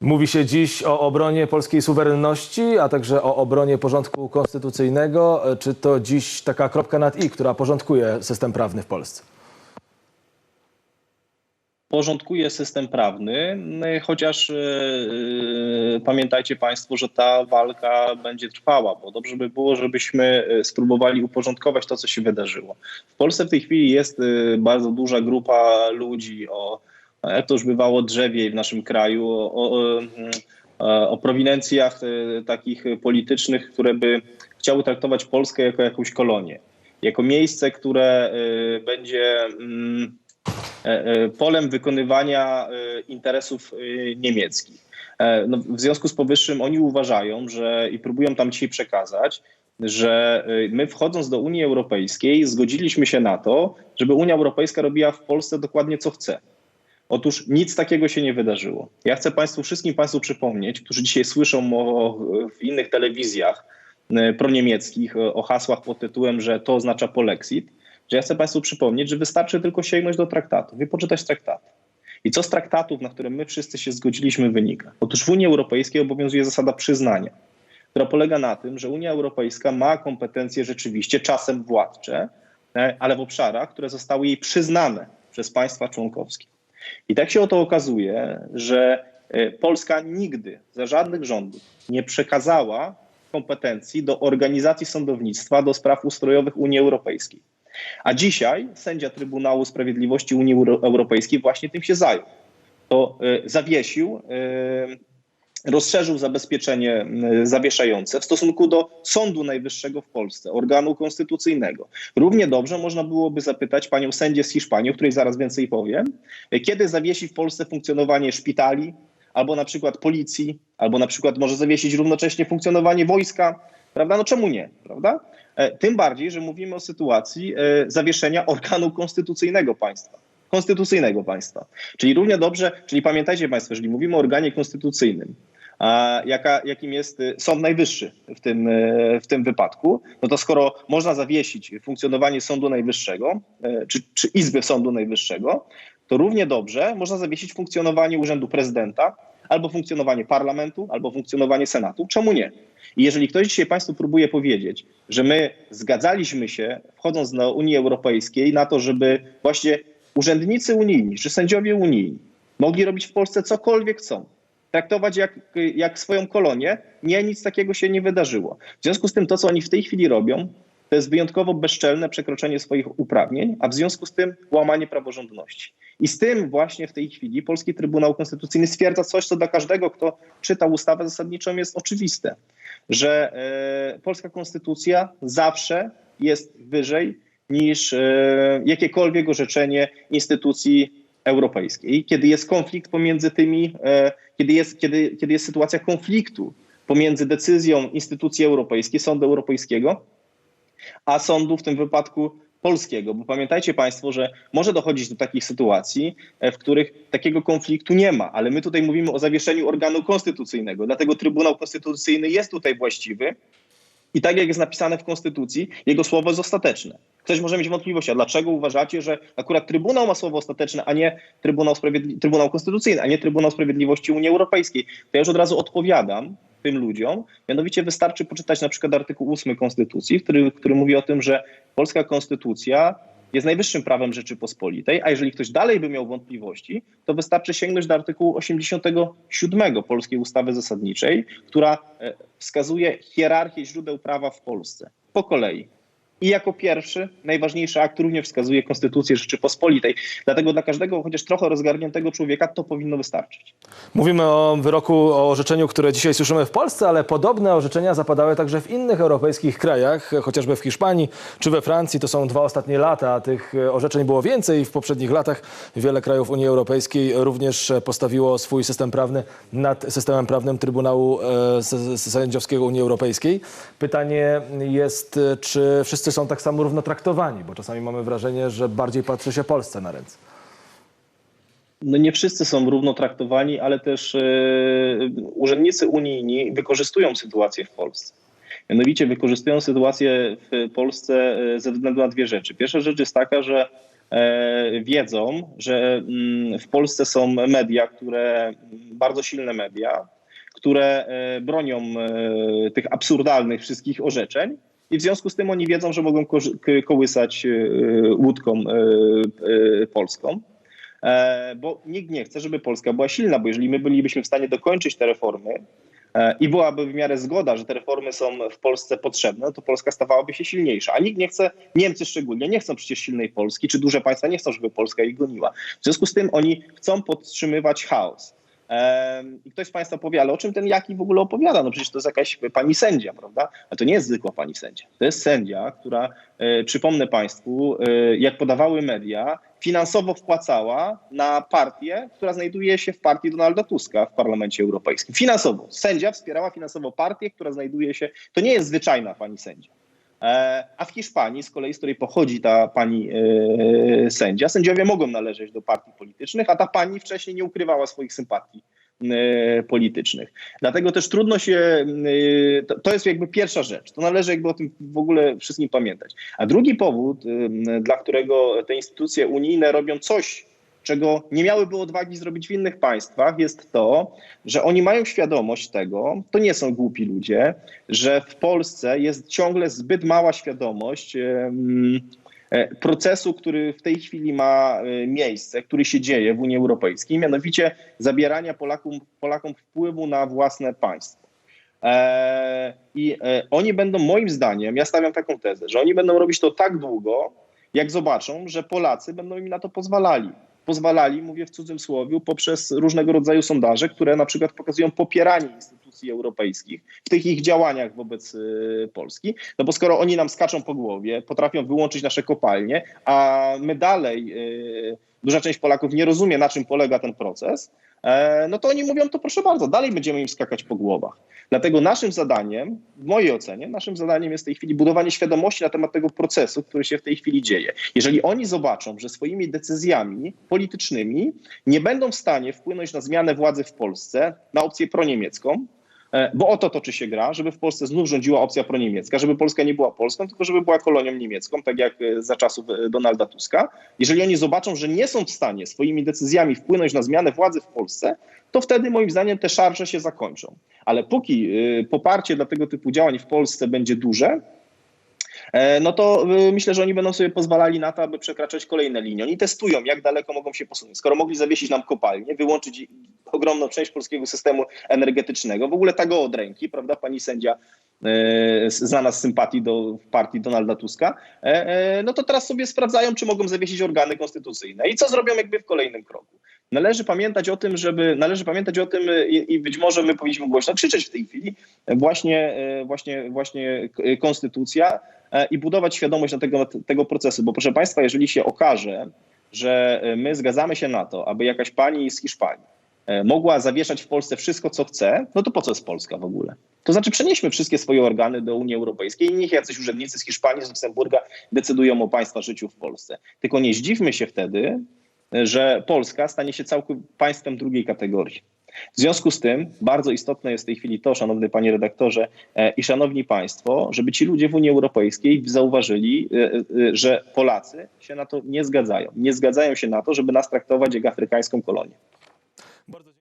Mówi się dziś o obronie polskiej suwerenności, a także o obronie porządku konstytucyjnego. Czy to dziś taka kropka nad i, która porządkuje system prawny w Polsce? porządkuje system prawny, chociaż yy, pamiętajcie Państwo, że ta walka będzie trwała, bo dobrze by było, żebyśmy spróbowali uporządkować to, co się wydarzyło. W Polsce w tej chwili jest bardzo duża grupa ludzi o, jak to już bywało, drzewie w naszym kraju, o, o, o, o prowinencjach yy, takich politycznych, które by chciały traktować Polskę jako jakąś kolonię, jako miejsce, które będzie mm, polem wykonywania interesów niemieckich. No, w związku z powyższym oni uważają, że i próbują tam dzisiaj przekazać, że my wchodząc do Unii Europejskiej zgodziliśmy się na to, żeby Unia Europejska robiła w Polsce dokładnie co chce. Otóż nic takiego się nie wydarzyło. Ja chcę Państwu, wszystkim Państwu przypomnieć, którzy dzisiaj słyszą o, w innych telewizjach proniemieckich o hasłach pod tytułem, że to oznacza polexit, że ja chcę Państwu przypomnieć, że wystarczy tylko sięgnąć do traktatu, wypoczytać traktaty. I co z traktatów, na które my wszyscy się zgodziliśmy, wynika? Otóż w Unii Europejskiej obowiązuje zasada przyznania, która polega na tym, że Unia Europejska ma kompetencje rzeczywiście czasem władcze, ale w obszarach, które zostały jej przyznane przez państwa członkowskie. I tak się oto okazuje, że Polska nigdy za żadnych rządów nie przekazała kompetencji do organizacji sądownictwa do spraw ustrojowych Unii Europejskiej. A dzisiaj sędzia Trybunału Sprawiedliwości Unii Europejskiej właśnie tym się zajął. To zawiesił, rozszerzył zabezpieczenie zawieszające w stosunku do Sądu Najwyższego w Polsce, organu konstytucyjnego. Równie dobrze można byłoby zapytać panią sędzię z Hiszpanii, o której zaraz więcej powiem, kiedy zawiesi w Polsce funkcjonowanie szpitali, albo na przykład policji, albo na przykład może zawiesić równocześnie funkcjonowanie wojska, prawda? No czemu nie, prawda? Tym bardziej, że mówimy o sytuacji zawieszenia organu konstytucyjnego państwa. Konstytucyjnego państwa. Czyli równie dobrze, czyli pamiętajcie Państwo, jeżeli mówimy o organie konstytucyjnym, jaka, jakim jest Sąd Najwyższy w tym, w tym wypadku, no to skoro można zawiesić funkcjonowanie Sądu Najwyższego, czy, czy Izby Sądu Najwyższego, to równie dobrze można zawiesić funkcjonowanie Urzędu Prezydenta, albo funkcjonowanie parlamentu, albo funkcjonowanie Senatu. Czemu nie? I jeżeli ktoś dzisiaj Państwu próbuje powiedzieć, że my zgadzaliśmy się, wchodząc do Unii Europejskiej, na to, żeby właśnie urzędnicy unijni czy sędziowie unijni mogli robić w Polsce cokolwiek chcą, traktować jak, jak swoją kolonię, nie, nic takiego się nie wydarzyło. W związku z tym to, co oni w tej chwili robią, to jest wyjątkowo bezczelne przekroczenie swoich uprawnień, a w związku z tym łamanie praworządności. I z tym właśnie w tej chwili Polski Trybunał Konstytucyjny stwierdza coś, co dla każdego, kto czyta ustawę zasadniczą jest oczywiste, że e, polska konstytucja zawsze jest wyżej niż e, jakiekolwiek orzeczenie instytucji europejskiej. Kiedy jest konflikt pomiędzy tymi, e, kiedy jest, kiedy, kiedy jest sytuacja konfliktu pomiędzy decyzją instytucji europejskiej, Sądu Europejskiego, a sądu w tym wypadku polskiego. Bo pamiętajcie Państwo, że może dochodzić do takich sytuacji, w których takiego konfliktu nie ma, ale my tutaj mówimy o zawieszeniu organu konstytucyjnego, dlatego Trybunał Konstytucyjny jest tutaj właściwy. I tak jak jest napisane w Konstytucji, jego słowo jest ostateczne. Ktoś może mieć wątpliwości, a dlaczego uważacie, że akurat Trybunał ma słowo ostateczne, a nie Trybunał, Sprawiedli- Trybunał Konstytucyjny, a nie Trybunał Sprawiedliwości Unii Europejskiej? To ja już od razu odpowiadam tym ludziom. Mianowicie wystarczy poczytać na przykład artykuł 8 Konstytucji, który, który mówi o tym, że polska konstytucja jest najwyższym prawem Rzeczypospolitej, a jeżeli ktoś dalej by miał wątpliwości, to wystarczy sięgnąć do artykułu 87 Polskiej Ustawy Zasadniczej, która wskazuje hierarchię źródeł prawa w Polsce po kolei. I jako pierwszy, najważniejszy akt również wskazuje Konstytucję Rzeczypospolitej. Dlatego dla każdego chociaż trochę rozgarniętego człowieka to powinno wystarczyć. Mówimy o wyroku, o orzeczeniu, które dzisiaj słyszymy w Polsce, ale podobne orzeczenia zapadały także w innych europejskich krajach, chociażby w Hiszpanii czy we Francji. To są dwa ostatnie lata, a tych orzeczeń było więcej. W poprzednich latach wiele krajów Unii Europejskiej również postawiło swój system prawny nad systemem prawnym Trybunału e, Sędziowskiego Unii Europejskiej. Pytanie jest, czy wszyscy są tak samo równo traktowani, bo czasami mamy wrażenie, że bardziej patrzy się Polsce na ręce. No nie wszyscy są równo traktowani, ale też e, urzędnicy unijni wykorzystują sytuację w Polsce. Mianowicie wykorzystują sytuację w Polsce e, ze względu na dwie rzeczy. Pierwsza rzecz jest taka, że e, wiedzą, że mm, w Polsce są media, które mm, bardzo silne media, które bronią tych absurdalnych wszystkich orzeczeń. I w związku z tym oni wiedzą, że mogą kołysać e, łódką e, e, polską. Bo nikt nie chce, żeby Polska była silna, bo jeżeli my bylibyśmy w stanie dokończyć te reformy i byłaby w miarę zgoda, że te reformy są w Polsce potrzebne, to Polska stawałaby się silniejsza. A nikt nie chce, Niemcy szczególnie, nie chcą przecież silnej Polski, czy duże państwa nie chcą, żeby Polska ich goniła. W związku z tym oni chcą podtrzymywać chaos. I ktoś z Państwa powie, ale o czym ten Jaki w ogóle opowiada? No przecież to jest jakaś pani sędzia, prawda? A to nie jest zwykła pani sędzia. To jest sędzia, która, e, przypomnę Państwu, e, jak podawały media, finansowo wpłacała na partię, która znajduje się w partii Donalda Tuska w Parlamencie Europejskim. Finansowo. Sędzia wspierała finansowo partię, która znajduje się. To nie jest zwyczajna pani sędzia. E, A w Hiszpanii, z kolei, z której pochodzi ta pani e, sędzia, sędziowie mogą należeć do partii politycznych, a ta pani wcześniej nie ukrywała swoich sympatii e, politycznych. Dlatego też trudno się, to, jest jakby pierwsza rzecz, to należy jakby o tym w ogóle wszystkim pamiętać. A drugi powód, dla którego te instytucje unijne robią coś, czego nie miałyby odwagi zrobić w innych państwach, jest to, że oni mają świadomość tego, to nie są głupi ludzie, że w Polsce jest ciągle zbyt mała świadomość e, procesu, który w tej chwili ma e, miejsce, który się dzieje w Unii Europejskiej, mianowicie zabierania Polakom, Polakom wpływu na własne państwo. E, I oni będą, moim zdaniem, ja stawiam taką tezę, że oni będą robić to tak długo, jak zobaczą, że Polacy będą im na to pozwalali. Pozwalali, mówię w cudzym słowie, poprzez różnego rodzaju sondaże, które na przykład pokazują popieranie instytucji europejskich w tych ich działaniach wobec y, Polski. No bo skoro oni nam skaczą po głowie, potrafią wyłączyć nasze kopalnie, a my dalej, y, duża część Polaków nie rozumie, na czym polega ten proces, no to oni mówią, to proszę bardzo, dalej będziemy im skakać po głowach. Dlatego naszym zadaniem, w mojej ocenie, naszym zadaniem jest w tej chwili budowanie świadomości na temat tego procesu, który się w tej chwili dzieje. Jeżeli oni zobaczą, że swoimi decyzjami politycznymi nie będą w stanie wpłynąć na zmianę władzy w Polsce, na opcję proniemiecką, e, bo o to toczy się gra, żeby w Polsce znów rządziła opcja proniemiecka, żeby Polska nie była Polską, tylko żeby była kolonią niemiecką, tak jak e, za czasów e, Donalda Tuska. Jeżeli oni zobaczą, że nie są w stanie swoimi decyzjami wpłynąć na zmianę władzy w Polsce, to wtedy moim zdaniem te szarże się zakończą. Ale póki poparcie dla tego typu działań w Polsce będzie duże, e, no to y, myślę, że oni będą sobie pozwalali na to, aby przekraczać kolejne linie. Oni testują, jak daleko mogą się posunąć. Skoro mogli zawiesić nam kopalnie, wyłączyć ogromną część polskiego systemu energetycznego, w ogóle tego od ręki, prawda, pani sędzia e, znana z sympatii do partii Donalda Tuska, e, e, no to teraz sobie sprawdzają, czy mogą zawiesić organy konstytucyjne i co zrobią jakby w kolejnym kroku. Należy pamiętać o tym, żeby należy pamiętać o tym i, i być może my powinniśmy głośno krzyczeć w tej chwili właśnie, właśnie, właśnie konstytucja i budować świadomość na tego, tego procesu, bo proszę Państwa, jeżeli się okaże, że my zgadzamy się na to, aby jakaś pani z Hiszpanii mogła zawieszać w Polsce wszystko, co chce, no to po co jest Polska w ogóle? To znaczy przenieśmy wszystkie swoje organy do Unii Europejskiej i niech jacyś urzędnicy z Hiszpanii, z Luksemburga decydują o państwa życiu w Polsce. Tylko nie zdziwmy się wtedy, że Polska stanie się całkiem państwem drugiej kategorii. W związku z tym bardzo istotne jest w tej chwili to, szanowny panie redaktorze e, i szanowni państwo, żeby ci ludzie w Unii Europejskiej zauważyli, e, e, że Polacy się na to nie zgadzają. Nie zgadzają się na to, żeby nas traktować jak afrykańską kolonię. Bardzo